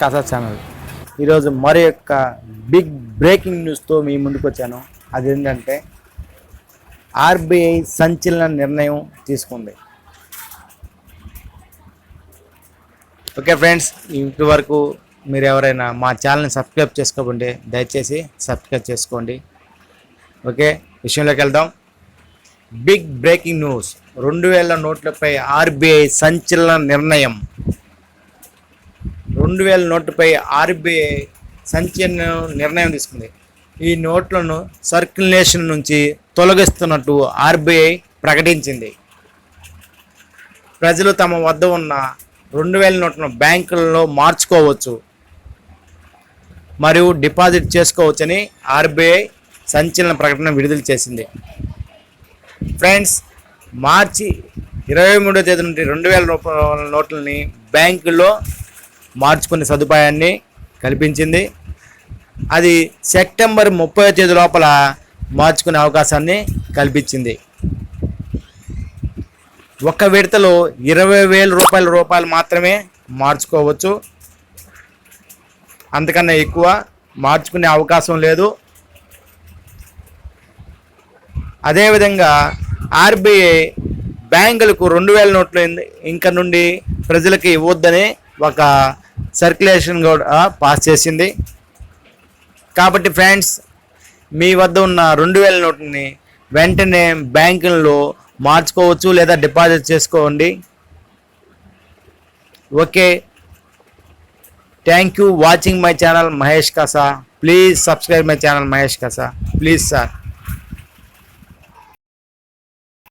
కథా ఛానల్. ఈరోజు మరి యొక్క బిగ్ బ్రేకింగ్ న్యూస్తో మీ ముందుకు వచ్చాను. అదేంటంటే ఆర్బీఐ సంచలన నిర్ణయం తీసుకుంది. ఓకే ఫ్రెండ్స్ ఇప్పటి వరకు మీరు ఎవరైనా మా ఛానల్ని సబ్స్క్రైబ్ చేసుకోకుంటే దయచేసి సబ్స్క్రైబ్ చేసుకోండి. ఓకే విషయంలోకి వెళ్దాం. బిగ్ బ్రేకింగ్ న్యూస్ రెండు వేల నోట్లపై ఆర్బీఐ సంచలన నిర్ణయం. రెండు వేల నోటుపై ఆర్బీఐ సంచలన నిర్ణయం తీసుకుంది. ఈ నోట్లను సర్క్యులేషన్ నుంచి తొలగిస్తున్నట్టు ఆర్బీఐ ప్రకటించింది. ప్రజలు తమ వద్ద ఉన్న రెండు వేల నోట్లను బ్యాంకులలో మార్చుకోవచ్చు మరియు డిపాజిట్ చేసుకోవచ్చని ఆర్బీఐ సంచలన ప్రకటన విడుదల చేసింది. ఫ్రెండ్స్ మార్చి ఇరవై మూడో తేదీ నుండి రెండు వేల రూపాయల నోట్లని బ్యాంకులో మార్చుకునే సదుపాయాన్ని కల్పించింది. అది సెప్టెంబర్ ముప్పై తేదీ లోపల మార్చుకునే అవకాశాన్ని కల్పించింది. ఒక్క విడతలో ఇరవై వేల రూపాయల రూపాయలు మాత్రమే మార్చుకోవచ్చు. అంతకన్నా ఎక్కువ మార్చుకునే అవకాశం లేదు. అదేవిధంగా ఆర్బీఐ బ్యాంకులకు రెండు వేల నోట్లు ఇంకా నుండి ప్రజలకి ఇవ్వద్దని ఒక సర్క్యులేషన్ కూడా పాస్ చేసింది. కాబట్టి ఫ్రెండ్స్ మీ వద్ద ఉన్న రెండు వేల నోట్ని వెంటనే బ్యాంకుల్లో మార్చుకోవచ్చు లేదా డిపాజిట్ చేసుకోండి. Okay. Thank you watching my channel Mahesh Kasa please subscribe my channel Mahesh Kasa please sir